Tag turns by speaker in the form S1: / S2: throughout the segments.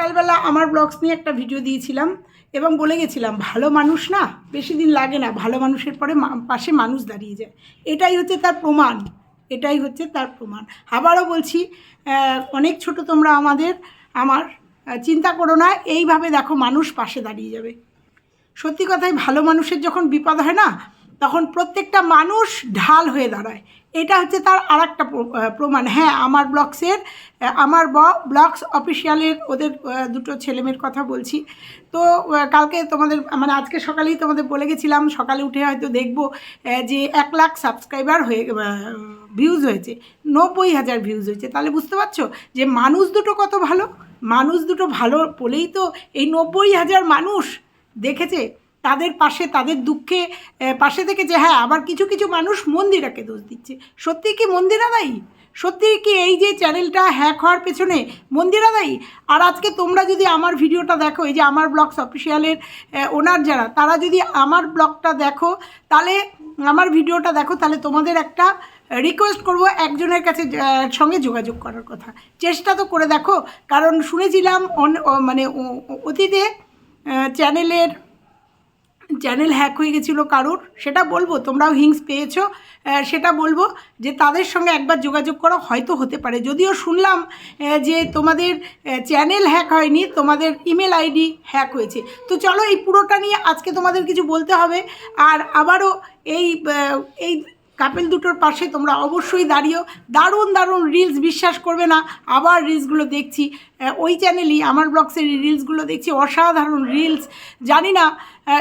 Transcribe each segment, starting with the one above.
S1: সকালবেলা আমার ব্লগস নিয়ে একটা ভিডিও দিয়েছিলাম এবং বলে গেছিলাম, ভালো মানুষ না, বেশি দিন লাগে না, ভালো মানুষের পরে পাশে মানুষ দাঁড়িয়ে যায়। এটাই হচ্ছে তার প্রমাণ, এটাই হচ্ছে তার প্রমাণ। আবারও বলছি অনেক ছোট তোমরা আমাদের, আমার চিন্তা করো না, এইভাবে দেখো মানুষ পাশে দাঁড়িয়ে যাবে। সত্যি কথাই ভালো মানুষের যখন বিপদ হয় না তখন প্রত্যেকটা মানুষ ঢাল হয়ে দাঁড়ায়। এটা হচ্ছে তার আর একটা প্রমাণ। হ্যাঁ আমার ব্লগসের আমার ব, ব্লগস অফিসিয়ালের ওদের দুটো ছেলেমেয়ের কথা বলছি। তো কালকে তোমাদের মানে আজকে সকালেই তোমাদের বলে গেছিলাম, সকালে উঠে হয়তো দেখব যে এক লাখ সাবস্ক্রাইবার হয়ে ভিউজ হয়েছে, নব্বই হাজার ভিউজ হয়েছে। তাহলে বুঝতে পারছ যে মানুষ দুটো কত ভালো? মানুষ দুটো ভালো বলেই তো এই নব্বই হাজার মানুষ দেখেছে। তাদের পাশে, তাদের দুঃখে পাশে থেকে যে হ্যাঁ আবার কিছু কিছু মানুষ মন্দিরাকে দোষ দিচ্ছে। সত্যি কি মন্দিরা দায়ী? সত্যি কি এই যে চ্যানেলটা হ্যাক হওয়ার পেছনে মন্দিরা দায়ী? আর আজকে তোমরা যদি আমার ভিডিওটা দেখো, এই যে আমার ব্লগস অফিসিয়ালের ওনার যারা, তারা যদি আমার ব্লগটা দেখো, তাহলে, আমার ভিডিওটা দেখো, তাহলে তোমাদের একটা রিকোয়েস্ট করব একজনের কাছে সঙ্গে যোগাযোগ করার কথা। চেষ্টা তো করে দেখো, কারণ শুনেছিলাম মানে অতীতে চ্যানেলের চ্যানেল হ্যাক হয়ে গেছিল কারোর, সেটা বলব, তোমরাও হিংস পেয়েছ সেটা বলব যে তাদের সঙ্গে একবার যোগাযোগ করা, হয়তো হতে পারে। যদিও শুনলাম যে তোমাদের চ্যানেল হ্যাক হয়নি, তোমাদের ইমেল আইডি হ্যাক হয়েছে। তো চলো এই পুরোটা নিয়ে আজকে তোমাদের কিছু বলতে হবে, আর আবারও এই এই কাপেল দুটোর পাশে তোমরা অবশ্যই দাঁড়িয়েও দারুণ দারুণ রিলস বিশ্বাস করবে না, আবার রিলসগুলো দেখছি। ওই চ্যানেলই আমার ব্লগসের রিলসগুলো দেখছি, অসাধারণ রিলস জানি না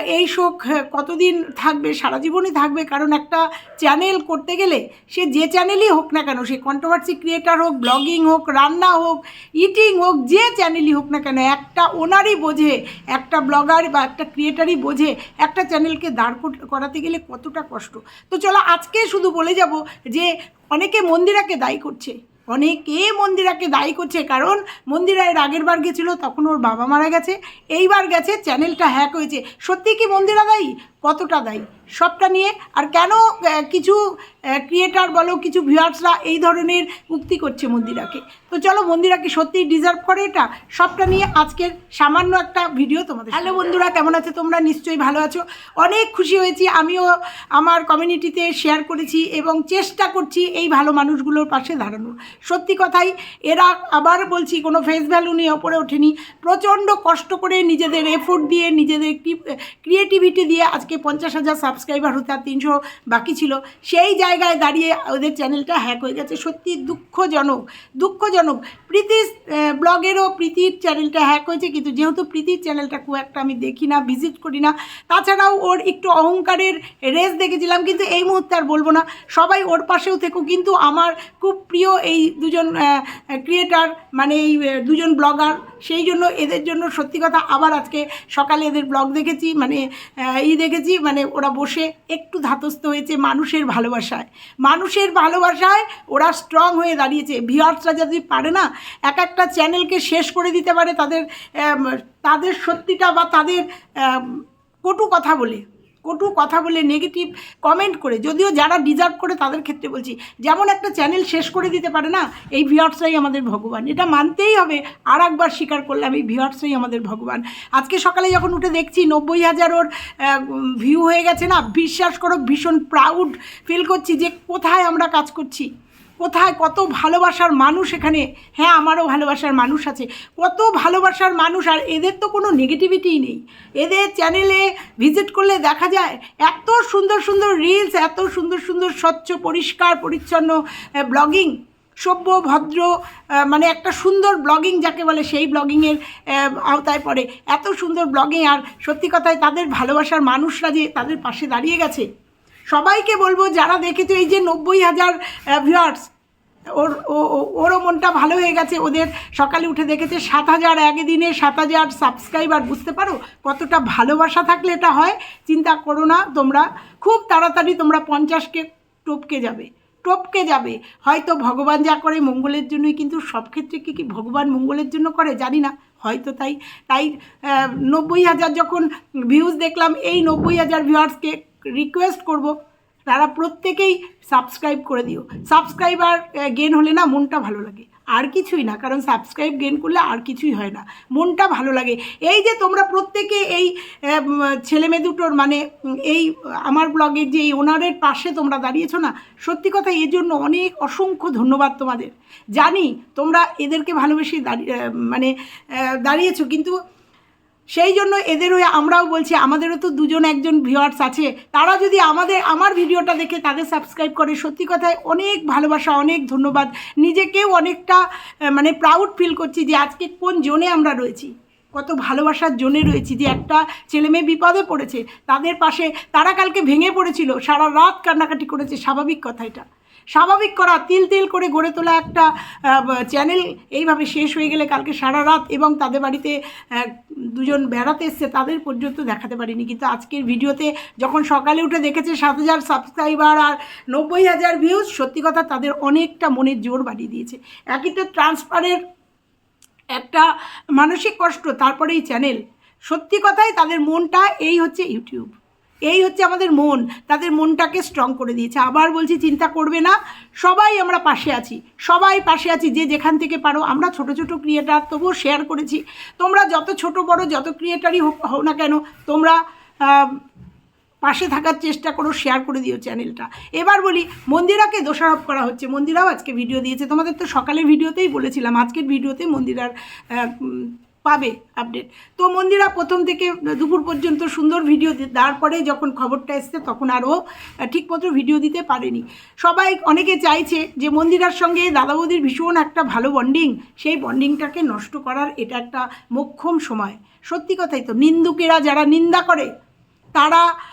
S1: এই শোক কতদিন থাকবে, সারা জীবনই থাকবে? কারণ একটা চ্যানেল করতে গেলে, সে যে চ্যানেলই হোক না কেন, সে কন্ট্রোভার্সি ক্রিয়েটার হোক ব্লগিং হোক, রান্না হোক ইটিং হোক, যে চ্যানেলই হোক না কেন, একটা ওনারই বোঝে, একটা ব্লগার বা একটা ক্রিয়েটারই বোঝে, একটা চ্যানেলকে দাঁড় কর- করাতে গেলে কতটা কষ্ট। তো চলো আজকে শুধু বলে যাব যে, অনেকে মন্দিরাকে দায়ী করছে। অনেকে মন্দিরাকে দায়ী করছে, কারণ মন্দিরা এর আগের বার গেছিল, তখন ওর বাবা মারা গেছে। এইবার গেছে, চ্যানেলটা হ্যাক হয়েছে। সত্যি কি মন্দিরা দায়ী? কতটা দায়ী? সবটা নিয়ে, আর কেন কিছু ক্রিয়েটার বলো কিছু ভিউয়ার্সরা এই ধরনের উক্তি করছে মন্দিরাকে। তো চলো মন্দিরাকে সত্যিই ডিজার্ভ করে এটা। সবটা নিয়ে আজকের সামান্য একটা ভিডিও তোমাদের হ্যালো বন্ধুরা কেমন আছে তোমরা? নিশ্চয়ই ভালো আছো। অনেক খুশি হয়েছি। আমিও আমার কমিউনিটিতে শেয়ার করেছি এবং চেষ্টা করছি এই ভালো মানুষগুলোর পাশে দাঁড়ানোর। সত্যি কথাই এরা আবার বলছি কোনো ফেস ভ্যালু নিয়ে ওপরে ওঠেনি। প্রচণ্ড কষ্ট করে নিজেদের এফোর্ট দিয়ে নিজেদের ক্রিয়েটিভিটি দিয়ে আজকে পঞ্চাশ হাজার সাবস্ক্রাইবার হতে আর তিনশো বাকি ছিল। সেই জায়গায় দাঁড়িয়ে ওদের চ্যানেলটা হ্যাক হয়ে গেছে। সত্যি দুঃখজনক দুঃখজনক। প্রীতির ব্লগেরও প্রীতির চ্যানেলটা হ্যাক হয়েছে, কিন্তু যেহেতু প্রীতির চ্যানেলটা খুব একটা আমি দেখি না, ভিজিট করি না, তাছাড়াও ওর একটু অহংকারের রেস দেখেছিলাম, কিন্তু এই মুহূর্তে আর বলব না। সবাই ওর পাশেও থেকো, কিন্তু আমার খুব প্রিয় এই দুজন ক্রিয়েটার মানে এই দুজন ব্লগার সেই জন্য এদের জন্য সত্যি কথা আবার আজকে সকালে এদের ব্লগ দেখেছি মানে ই দেখেছি মানে ওরা বসে একটু ধাতস্থ হয়েছে মানুষের ভালোবাসায়। মানুষের ভালোবাসায় ওরা স্ট্রং হয়ে দাঁড়িয়েছে। ভিউয়ার্সরা যদি পারে না, এক একটা চ্যানেলকে শেষ করে দিতে পারে তাদের তাদের সত্যিটা বা তাদের কটু কথা বলে। কটু কথা বলে নেগেটিভ কমেন্ট করে, যদিও যারা ডিজার্ভ করে তাদের ক্ষেত্রে বলছি, যেমন একটা চ্যানেল শেষ করে দিতে পারে না, এই ভিওয়ার্সরাই আমাদের ভগবান। এটা মানতেই হবে, আর একবার স্বীকার করলাম, এই ভিওয়ার্সরাই আমাদের ভগবান। আজকে সকালে যখন উঠে দেখছি নব্বই হাজার ওর ভিউ হয়ে গেছে না, বিশ্বাস করো ভীষণ প্রাউড ফিল করছি যে কোথায় আমরা কাজ করছি। কোথায় কত ভালোবাসার মানুষ এখানে? হ্যাঁ আমারও ভালোবাসার মানুষ আছে। কত ভালোবাসার মানুষ, আর এদের তো কোনো নেগেটিভিটিই নেই। এদের চ্যানেলে ভিজিট করলে দেখা যায়, এত সুন্দর সুন্দর রিলস এত সুন্দর সুন্দর স্বচ্ছ, পরিষ্কার, পরিচ্ছন্ন ব্লগিং সভ্য, ভদ্র মানে একটা সুন্দর ব্লগিং যাকে বলে, সেই ব্লগিংয়ের আওতায় পড়ে। এত সুন্দর ব্লগিং আর সত্যি কথায় তাদের ভালোবাসার মানুষরা যে তাদের পাশে দাঁড়িয়ে গেছে। সবাইকে বলব, যারা দেখেছে এই যে নব্বই হাজার ভিউয়ার্স ওর, ও- ওরও মনটা ভালো হয়ে গেছে। ওদের সকালে উঠে দেখেছে সাত হাজার একদিনে সাত হাজার সাবস্ক্রাইবার। বুঝতে পারো? কতটা ভালোবাসা থাকলে এটা হয়? চিন্তা করো না তোমরা। খুব তাড়াতাড়ি তোমরা পঞ্চাশকে টপকে যাবে। টপকে যাবে। হয়তো ভগবান যা করে মঙ্গলের জন্যই, কিন্তু সব ক্ষেত্রে কি কি ভগবান মঙ্গলের জন্য করে? জানি না। হয়তো তাই। তাই নব্বই হাজার যখন ভিউজ দেখলাম, এই নব্বই হাজার ভিউয়ার্সকে রিকোয়েস্ট করব। তারা প্রত্যেকেই সাবস্ক্রাইব করে দিও। সাবস্ক্রাইবার গেন হলে না মনটা ভালো লাগে। আর কিছুই না, কারণ সাবস্ক্রাইব গেন করলে আর কিছুই হয় না। মনটা ভালো লাগে। এই যে তোমরা প্রত্যেকে এই ছেলেমেয়ে দুটোর মানে এই, আমার ব্লগের যে এই ওনারের পাশে তোমরা দাঁড়িয়েছো না, সত্যি কথা এর জন্য অনেক অসংখ্য ধন্যবাদ তোমাদের। জানি তোমরা এদেরকে ভালোবেসে দাঁড়িয়ে মানে দাঁড়িয়েছো, কিন্তু সেই জন্য এদের হয়ে আমরাও বলছি, আমাদেরও তো দুজন একজন ভিউয়ার্স আছে, তারা যদি আমাদের, আমার ভিডিওটা দেখে তাদের সাবস্ক্রাইব করে, সত্যি কথায় অনেক ভালোবাসা, অনেক ধন্যবাদ। নিজেকেও অনেকটা মানে প্রাউড ফিল করছি যে আজকে কোন জোনে আমরা রয়েছি। কত ভালোবাসার জোনে রয়েছি যে একটা ছেলে মেয়ে বিপদে পড়েছে, তাদের পাশে তারা কালকে ভেঙে পড়েছিল, সারা রাত কান্নাকাটি করেছে, স্বাভাবিক কথা এটা। স্বাভাবিক করা, তিল তিল করে গড়ে তোলা একটা চ্যানেল এইভাবে শেষ হয়ে গেলে কালকে সারা রাত এবং তাদের বাড়িতে দুজন বেড়াতে এসছে তাদের পর্যন্ত দেখাতে পারিনি। কিন্তু আজকের ভিডিওতে যখন সকালে উঠে দেখেছে সাত হাজার সাবস্ক্রাইবার আর নব্বই হাজার ভিউজ সত্যি কথা তাদের অনেকটা মনের জোর বাড়িয়ে দিয়েছে। একই তো ট্রান্সফারের একটা মানসিক কষ্ট, তারপরে এই চ্যানেল সত্যি কথাই তাদের মনটা এই হচ্ছে ইউটিউব এই হচ্ছে আমাদের মন, তাদের মনটাকে স্ট্রং করে দিয়েছে। আবার বলছি, চিন্তা করবে না, সবাই আমরা পাশে আছি, সবাই পাশে আছি, যে যেখান থেকে পারো। আমরা ছোট ছোট ক্রিয়েটার তবুও শেয়ার করেছি। তোমরা যত ছোট, বড়, যত ক্রিয়েটারই হও না কেন, তোমরা পাশে থাকার চেষ্টা করো শেয়ার করে দিও চ্যানেলটা এবার বলি, মন্দিরাকে দোষারোপ করা হচ্ছে। মন্দিরাও আজকে ভিডিও দিয়েছে। তোমাদের তো সকালের ভিডিওতেই বলেছিলাম। আজকের ভিডিওতে মন্দিরার পাবে আপডেট তো মন্দিরা প্রথম থেকে দুপুর পর্যন্ত সুন্দর ভিডিও দি- দেওয়ার পরে যখন খবরটা এসছে, তখন আরও ঠিকমতো ভিডিও দিতে পারেনি। সবাই অনেকে চাইছে যে মন্দিরার সঙ্গে দাদা বৌদির ভীষণ একটা ভালো বন্ডিং সেই বন্ডিংটাকে নষ্ট করার এটা একটা মোক্ষম সময়। সত্যি কথাই তো, নিন্দুকেরা যারা নিন্দা করে তারা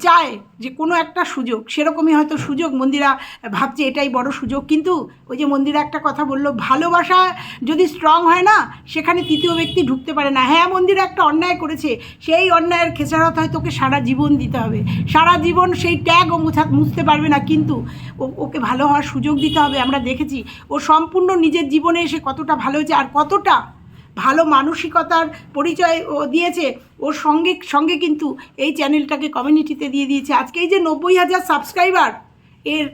S1: চায় যে কোনো একটা সুযোগ, সেরকমই হয়তো সুযোগ মন্দিরা ভাবছে এটাই বড় সুযোগ, কিন্তু ওই যে মন্দিরা একটা কথা বলল, ভালোবাসা যদি স্ট্রং হয় না, সেখানে তৃতীয় ব্যক্তি ঢুকতে পারে না। হ্যাঁ মন্দিরা একটা অন্যায় করেছে, সেই অন্যায়ের খেসারত হয় তোকে সারা জীবন দিতে হবে। সারা জীবন সেই ট্যাগও মুছা মুছতে পারবে না, কিন্তু ও- ওকে ভালো হওয়ার সুযোগ দিতে হবে। আমরা দেখেছি, ও সম্পূর্ণ নিজের জীবনে এসে কতটা ভালো হয়েছে আর কতটা ভালো মানসিকতার পরিচয় ও দিয়েছে। ওর সঙ্গে সঙ্গে কিন্তু এই চ্যানেলটাকে কমিউনিটিতে দিয়ে দিয়েছে। আজকে এই যে নব্বই হাজার সাবস্ক্রাইবার এর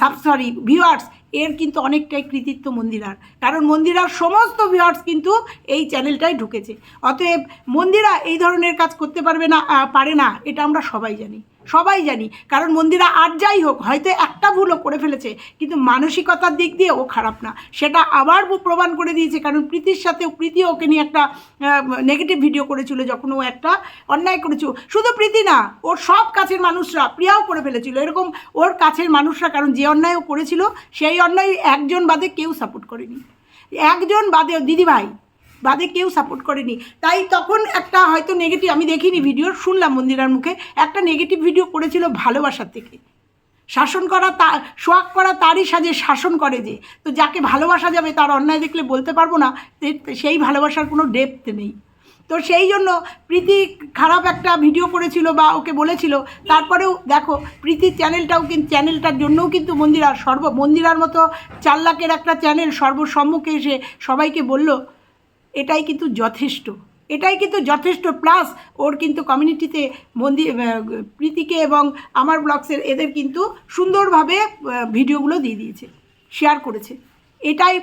S1: সাব সরি ভিউয়ার্স এর কিন্তু অনেকটাই কৃতিত্ব মন্দিরার। কারণ মন্দিরার সমস্ত ভিউয়ার্স কিন্তু এই চ্যানেলটাই ঢুকেছে। অতএব মন্দিরা এই ধরনের কাজ করতে পারবে না পারে না, এটা আমরা সবাই জানি। সবাই জানি, কারণ মন্দিরা আর যাই হোক, হয়তো একটা ভুলও করে ফেলেছে, কিন্তু মানসিকতার দিক দিয়ে ও খারাপ না। সেটা আবার প্রমাণ করে দিয়েছে, কারণ প্রীতির সাথে প্রীতি ওকে নিয়ে একটা নেগেটিভ ভিডিও করেছিল, যখন ও একটা অন্যায় করেছিল শুধু প্রীতি না, ওর সব কাছের মানুষরা, প্রিয়াও করে ফেলেছিল। এরকম ওর কাছের মানুষরা, কারণ যে অন্যায় ও করেছিল, সেই অন্যায় একজন বাদে কেউ সাপোর্ট করেনি। একজন বাদে দিদিভাই বাদে কেউ সাপোর্ট করেনি। তাই তখন একটা হয়তো নেগেটিভ আমি দেখিনি ভিডিও শুনলাম মন্দিরার মুখে, একটা নেগেটিভ ভিডিও করেছিল ভালোবাসার থেকে শাসন করা তা সোয়াগ করা তারই সাজে শাসন করে যে, তো যাকে ভালোবাসা যাবে তার অন্যায় দেখলে বলতে পারব না সেই ভালোবাসার কোনো ডেপথ নেই। তো সেই জন্য প্রীতি খারাপ একটা ভিডিও করেছিল বা ওকে বলেছিল, তারপরেও দেখো প্রীতির চ্যানেলটাও কিন্তু চ্যানেলটার জন্যও কিন্তু মন্দিরার সর্ব, মন্দিরার মতো চার লাখের একটা চ্যানেল সর্বসম্মুখে এসে সবাইকে বলল এটাই কিন্তু যথেষ্ট। এটাই কিন্তু যথেষ্ট। প্লাস ওর কিন্তু কমিউনিটিতে মন্দির প্রীতিকে এবং আমার ব্লগসের এদের কিন্তু সুন্দরভাবে ভিডিওগুলো দিয়ে দিয়েছে। শেয়ার করেছে। এটাই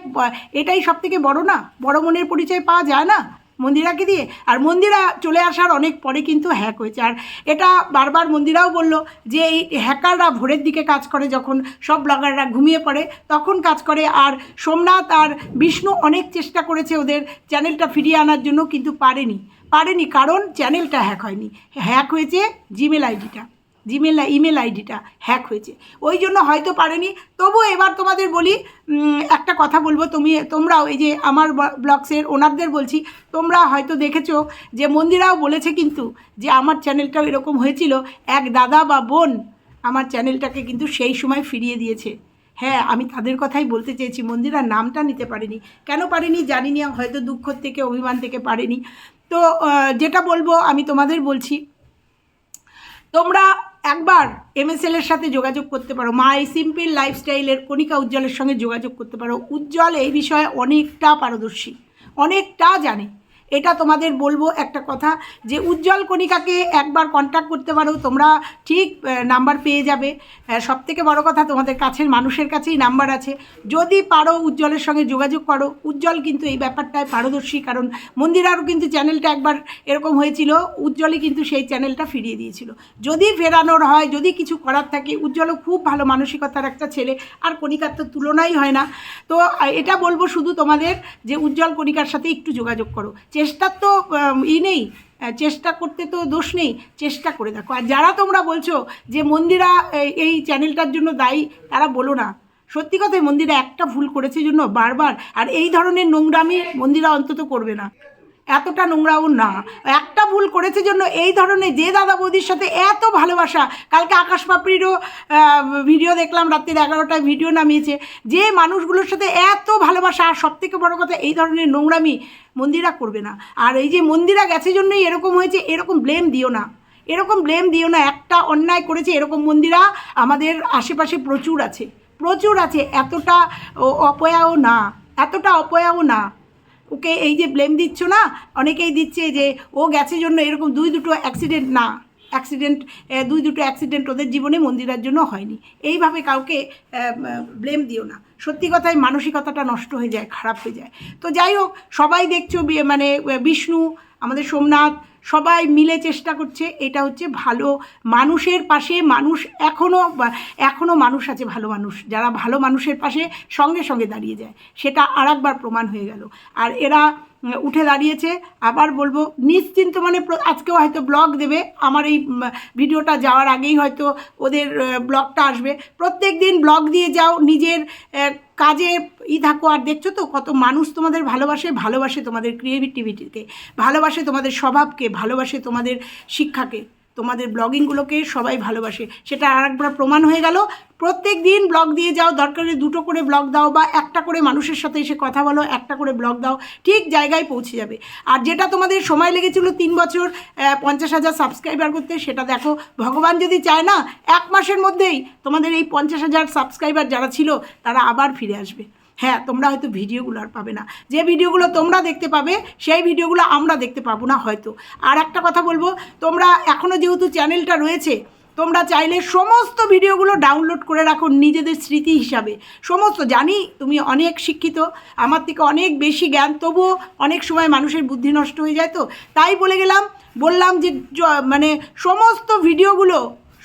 S1: এটাই সব থেকে বড় না? বড় মনের পরিচয় পাওয়া যায় না? মন্দিরাকে দিয়ে। আর মন্দিরা চলে আসার অনেক পরে কিন্তু হ্যাক হয়েছে। আর এটা বারবার মন্দিরাও বলল যে এই হ্যাকাররা ভোরের দিকে কাজ করে, যখন সব ব্লগাররা ঘুমিয়ে পড়ে, তখন কাজ করে। আর সোমনাথ আর বিষ্ণু অনেক চেষ্টা করেছে ওদের চ্যানেলটা ফিরিয়ে আনার জন্য, কিন্তু পারেনি। পারেনি কারণ চ্যানেলটা হ্যাক হয়নি। হ্যাক হয়েছে জিমেল আইডিটা জিমেল ইমেল আইডিটা হ্যাক হয়েছে। ওই জন্য হয়তো পারেনি। তবু এবার তোমাদের বলি একটা কথা বলব। তুমি, তোমরাও এই যে আমার ব্লগসের ওনারদের বলছি, তোমরা হয়তো দেখেছ যে মন্দিরাও বলেছে কিন্তু যে আমার চ্যানেলটাও এরকম হয়েছিল। এক দাদা বা বোন আমার চ্যানেলটাকে কিন্তু সেই সময় ফিরিয়ে দিয়েছে। হ্যাঁ আমি তাদের কথাই বলতে চেয়েছি। মন্দিরা নামটা নিতে পারিনি। কেন পারিনি জানি না হয়তো দুঃখ থেকে, অভিমান থেকে পারেনি। তো যেটা বলব, আমি তোমাদের বলছি, তোমরা একবার এমএসএল এর সাথে যোগাযোগ করতে পারো। মাই সিম্পল লাইফস্টাইলের কণিকা উজ্জ্বলের সঙ্গে যোগাযোগ করতে পারো। উজ্জ্বল এই বিষয়ে অনেকটা পারদর্শী, অনেকটা জানে। এটা তোমাদের বলব একটা কথা যে উজ্জ্বল কণিকাকে একবার কন্ট্যাক্ট করতে পারো, তোমরা ঠিক নাম্বার পেয়ে যাবে। সব থেকে বড় কথা তোমাদের কাছের মানুষের কাছেই নাম্বার আছে। যদি পারো উজ্জ্বলের সঙ্গে যোগাযোগ করো। উজ্জ্বল কিন্তু এই ব্যাপারটায় পারদর্শী, কারণ মন্দিরারও কিন্তু চ্যানেলটা একবার এরকম হয়েছিল, উজ্জ্বলই কিন্তু সেই চ্যানেলটা ফিরিয়ে দিয়েছিল। যদি ফেরানোর হয়, যদি কিছু করার থাকে, উজ্জ্বলও খুব ভালো মানসিকতার একটা ছেলে, আর কণিকার তো তুলনাই হয় না। তো এটা বলব শুধু তোমাদের যে উজ্জ্বল কণিকার সাথে একটু যোগাযোগ করো। চেষ্টার তো ই নেই। চেষ্টা করতে তো দোষ নেই। চেষ্টা করে দেখো। আর যারা তোমরা বলছো যে মন্দিরা এই- চ্যানেলটার জন্য দায়ী, তারা বলো না। সত্যি কথাই মন্দিরা একটা ভুল করেছে জন্য বারবার। আর এই ধরনের নোংরামি মন্দিরা অন্তত করবে না। এতটা নোংরাও না। একটা ভুল করেছে জন্য এই ধরনের যে দাদা বৌদির সাথে এত ভালোবাসা, কালকে আকাশ পাপড়িরও ভিডিও দেখলাম রাত্রির এগারোটায় ভিডিও নামিয়েছে, যে মানুষগুলোর সাথে এত ভালোবাসা, আর সব থেকে বড়ো কথা এই ধরনের নোংরামি মন্দিরা করবে না। আর এই যে মন্দিরা গেছে জন্যই এরকম হয়েছে, এরকম ব্লেম দিও না। এরকম ব্লেম দিও না, একটা অন্যায় করেছে এরকম মন্দিরা, আমাদের আশেপাশে প্রচুর আছে। প্রচুর আছে, এতটা অপয়াও না, এতটা অপয়াও না। ওকে এই যে ব্লেম দিচ্ছ না, অনেকেই দিচ্ছে যে ও গেছে জন্য এরকম দুই দুটো অ্যাক্সিডেন্ট না অ্যাক্সিডেন্ট দুই দুটো অ্যাক্সিডেন্ট ওদের জীবনে মন্দিরার জন্য হয়নি। এইভাবে কাউকে ব্লেম দিও না। সত্যি কথায় মানসিকতাটা নষ্ট হয়ে যায়, খারাপ হয়ে যায়। তো যাই হোক, সবাই দেখছ মানে বিষ্ণু, আমাদের সোমনাথ সবাই মিলে চেষ্টা করছে, এটা হচ্ছে ভালো মানুষের পাশে, মানুষ এখনও এখনও মানুষ আছে ভালো মানুষ, যারা ভালো মানুষের পাশে সঙ্গে সঙ্গে দাঁড়িয়ে যায়। সেটা আর প্রমাণ হয়ে গেল। আর এরা উঠে দাঁড়িয়েছে। আবার বলব, নিশ্চিন্ত মানে আজকেও হয়তো ব্লগ দেবে। আমার এই ভিডিওটা যাওয়ার আগেই হয়তো ওদের ব্লগটা আসবে। প্রত্যেক দিন ব্লগ দিয়ে যাও, নিজের কাজে ই থাকো। আর দেখছ তো, কত মানুষ তোমাদের ভালোবাসে ভালোবাসে তোমাদের ক্রিয়েটিভিটিকে ভালোবাসে তোমাদের স্বভাবকে, ভালোবাসে তোমাদের শিক্ষাকে। তোমাদের ব্লগিংগুলোকে সবাই ভালোবাসে। সেটা আর একবার প্রমাণ হয়ে গেল। প্রত্যেক দিন ব্লগ দিয়ে যাও, দরকারে দুটো করে ব্লগ দাও বা একটা করে মানুষের সাথে এসে কথা বলো, একটা করে ব্লগ দাও, ঠিক জায়গায় পৌঁছে যাবে। আর যেটা তোমাদের সময় লেগেছিল তিন বছর পঞ্চাশ হাজার সাবস্ক্রাইবার করতে, সেটা দেখো, ভগবান যদি চায় না, এক মাসের মধ্যেই তোমাদের এই পঞ্চাশ হাজার সাবস্ক্রাইবার যারা ছিল, তারা আবার ফিরে আসবে। হ্যাঁ তোমরা হয়তো ভিডিওগুলো আর পাবে না। যে ভিডিওগুলো তোমরা দেখতে পাবে, সেই ভিডিওগুলো আমরা দেখতে পাবো না হয়তো। আর একটা কথা বলব, তোমরা এখনও যেহেতু চ্যানেলটা রয়েছে, তোমরা চাইলে সমস্ত ভিডিওগুলো ডাউনলোড করে রাখো নিজেদের স্মৃতি হিসাবে। সমস্ত, জানি তুমি অনেক শিক্ষিত, আমার থেকে অনেক বেশি জ্ঞান, তবুও অনেক সময় মানুষের বুদ্ধি নষ্ট হয়ে যায় তো। তাই বলে গেলাম, বললাম যে মানে সমস্ত ভিডিওগুলো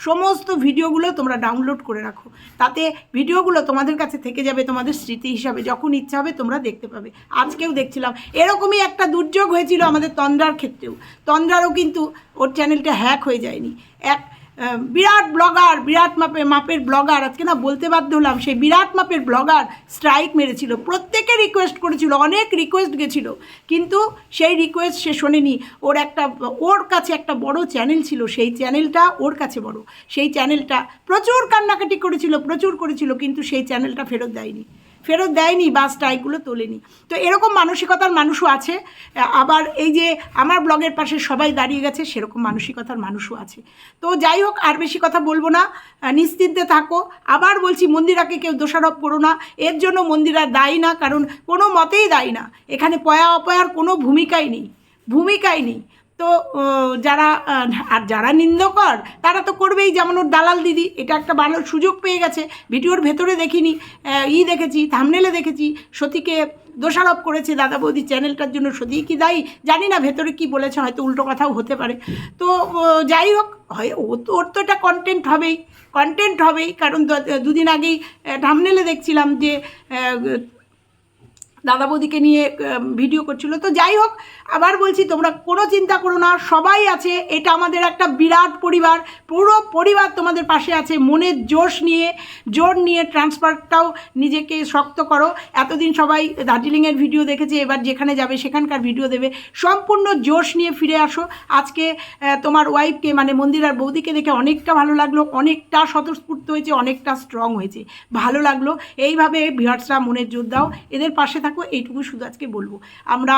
S1: সমস্ত ভিডিওগুলো তোমরা ডাউনলোড করে রাখো। তাতে ভিডিওগুলো তোমাদের কাছে থেকে যাবে, তোমাদের স্মৃতি হিসাবে। যখন ইচ্ছা হবে তোমরা দেখতে পাবে। আজকেও দেখছিলাম। এরকমই একটা দুর্যোগ হয়েছিল আমাদের তন্দ্রার ক্ষেত্রেও। তন্দ্রারও কিন্তু ওর চ্যানেলটা হ্যাক হয়ে যায়নি। এক বিরাট ব্লগার, বিরাট মাপের মাপের ব্লগার। আজকে না বলতে বাধ্য হলাম, সেই বিরাট মাপের ব্লগার স্ট্রাইক মেরেছিল। প্রত্যেকে রিকোয়েস্ট করেছিল, অনেক রিকোয়েস্ট গেছিল। কিন্তু সেই রিকোয়েস্ট সে শোনেনি। ওর একটা, ওর কাছে একটা বড় চ্যানেল ছিল। সেই চ্যানেলটা ওর কাছে বড়। সেই চ্যানেলটা প্রচুর কান্নাকাটি করেছিল, প্রচুর করেছিল, কিন্তু সেই চ্যানেলটা ফেরত দেয়নি। ফেরত দেয়নি বা স্ট্রাইকগুলো তোলেনি। তো এরকম মানসিকতার মানুষও আছে। আবার এই যে আমার ব্লগের পাশে সবাই দাঁড়িয়ে গেছে, সেরকম মানসিকতার মানুষও আছে। তো যাই হোক, আর বেশি কথা বলব না। নিশ্চিন্তে থাকো। আবার বলছি, মন্দিরাকে কেউ দোষারোপ করো না। এর জন্য মন্দিরা দায়ী না, কারণ কোনো মতেই দায়ী না। এখানে পয়া অপয়ার কোনো ভূমিকাই নেই। ভূমিকাই নেই। তো যারা আর যারা নিন্দকর, তারা তো করবেই, যেমন ওর দালাল দিদি, এটা একটা ভালো সুযোগ পেয়ে গেছে। ভিডিওর ভেতরে দেখিনি ই দেখেছি থামনেলে দেখেছি, সতীকে দোষারোপ করেছে দাদা বৌদি চ্যানেলটার জন্য। সতী কি দায়ী? জানি না ভেতরে কি বলেছে, হয়তো উল্টো কথাও হতে পারে। তো যাই হোক, হয়, ও তো ওর তো এটা কন্টেন্ট হবেই কন্টেন্ট হবেই। কারণ দুদিন আগেই থামনেলে দেখছিলাম যে দাদা বৌদিকে নিয়ে ভিডিও করছিল। তো যাই হোক আবার বলছি, তোমরা কোনো চিন্তা করো না, সবাই আছে, এটা আমাদের একটা বিরাট পরিবার, পুরো পরিবার তোমাদের পাশে আছে, মনের জোশ নিয়ে, জোর নিয়ে ট্রান্সফারটাও নিজেকে শক্ত করো। এতদিন সবাই দার্জিলিংয়ের ভিডিও দেখেছে, এবার যেখানে যাবে সেখানকার ভিডিও দেবে। সম্পূর্ণ জোশ নিয়ে ফিরে আসো। আজকে তোমার ওয়াইফকে মানে মন্দিরার বৌদিকে দেখে অনেকটা ভালো লাগল, অনেকটা স্বতঃস্ফূর্ত হয়েছে, অনেকটা স্ট্রং হয়েছে। ভালো লাগল। এইভাবে ভিউয়ার্সরা মনের জোর দাও। এদের পাশে থাকো, এইটুকু শুধু আজকে বলব। আমরা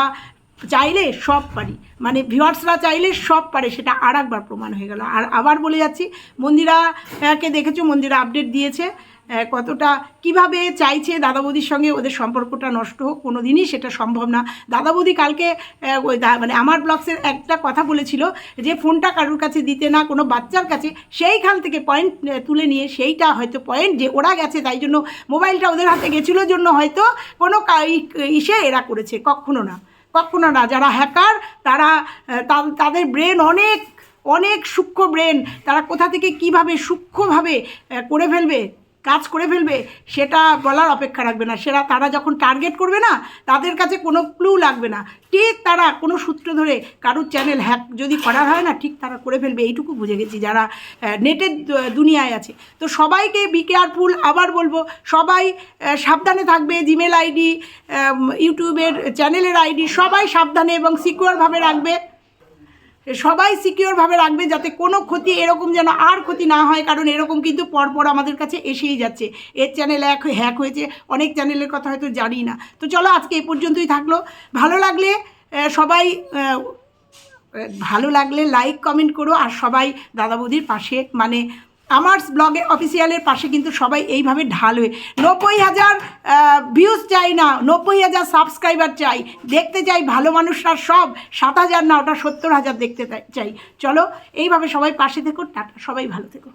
S1: চাইলে সব পারি। মানে ভিউয়ার্সরা চাইলে সব পারে, সেটা আর একবার প্রমাণ হয়ে গেল। আর আবার বলে যাচ্ছি মন্দিরাকে দেখেছ? মন্দিরা আপডেট দিয়েছে কতটা, কীভাবে চাইছে দাদা বৌদির সঙ্গে ওদের সম্পর্কটা নষ্ট হোক? কোনো দিনই সেটা সম্ভব না। দাদা বৌদি কালকে ওই মানে আমার ব্লগসের একটা কথা বলেছিল যে, ফোনটা কারোর কাছে দিতে না, কোনো বাচ্চার কাছে সেইখান থেকে পয়েন্ট তুলে নিয়ে, সেইটা হয়তো পয়েন্ট যে ওরা গেছে, তাই জন্য মোবাইলটা ওদের হাতে গেছিল, জন্য হয়তো কোনো ইসে এরা করেছে, কখনো না। কখনো না। যারা হ্যাকার তারা তাদের ব্রেন অনেক অনেক সূক্ষ্ম ব্রেন তারা কোথা থেকে কীভাবে সূক্ষ্মভাবে করে ফেলবে? কাজ করে ফেলবে, সেটা বলার অপেক্ষা রাখবে না। সেটা তারা যখন টার্গেট করবে না, তাদের কাছে কোনো ক্লু লাগবে না। ঠিক তারা কোনো সূত্র ধরে কারুর চ্যানেল হ্যাক যদি করা হয় না, ঠিক তারা করে ফেলবে। এইটুকু বুঝে গেছি যারা নেটের দুনিয়ায় আছে। তো সবাইকে বি কেয়ারফুল আবার বলব, সবাই সাবধানে থাকবে। জিমেল আইডি ইউটিউবের চ্যানেলের আইডি সবাই সাবধানে এবং সিকিউরভাবে রাখবে। সবাই সিকিওরভাবে রাখবে যাতে কোনো ক্ষতি এরকম যেন আর ক্ষতি না হয়, কারণ এরকম কিন্তু পরপর আমাদের কাছে এসেই যাচ্ছে। এর চ্যানেল এক হ্যাক হয়েছে, অনেক চ্যানেলের কথা হয়তো জানি না। তো চলো আজকে এ পর্যন্তই থাকল। ভালো লাগলে সবাই ভালো লাগলে লাইক কমেন্ট করো, আর সবাই দাদা বৌদির পাশে মানে আমার ব্লগে অফিসিয়ালের পাশে কিন্তু সবাই এইভাবে ঢাল হয়ে, নব্বই হাজার ভিউজ চাই না, নব্বই হাজার সাবস্ক্রাইবার চাই। দেখতে চাই ভালো মানুষরা সব, সাত হাজার না, ওটা সত্তর হাজার দেখতে চাই। চলো, এইভাবে সবাই পাশে থেকো, টাটা, সবাই ভালো থেকো।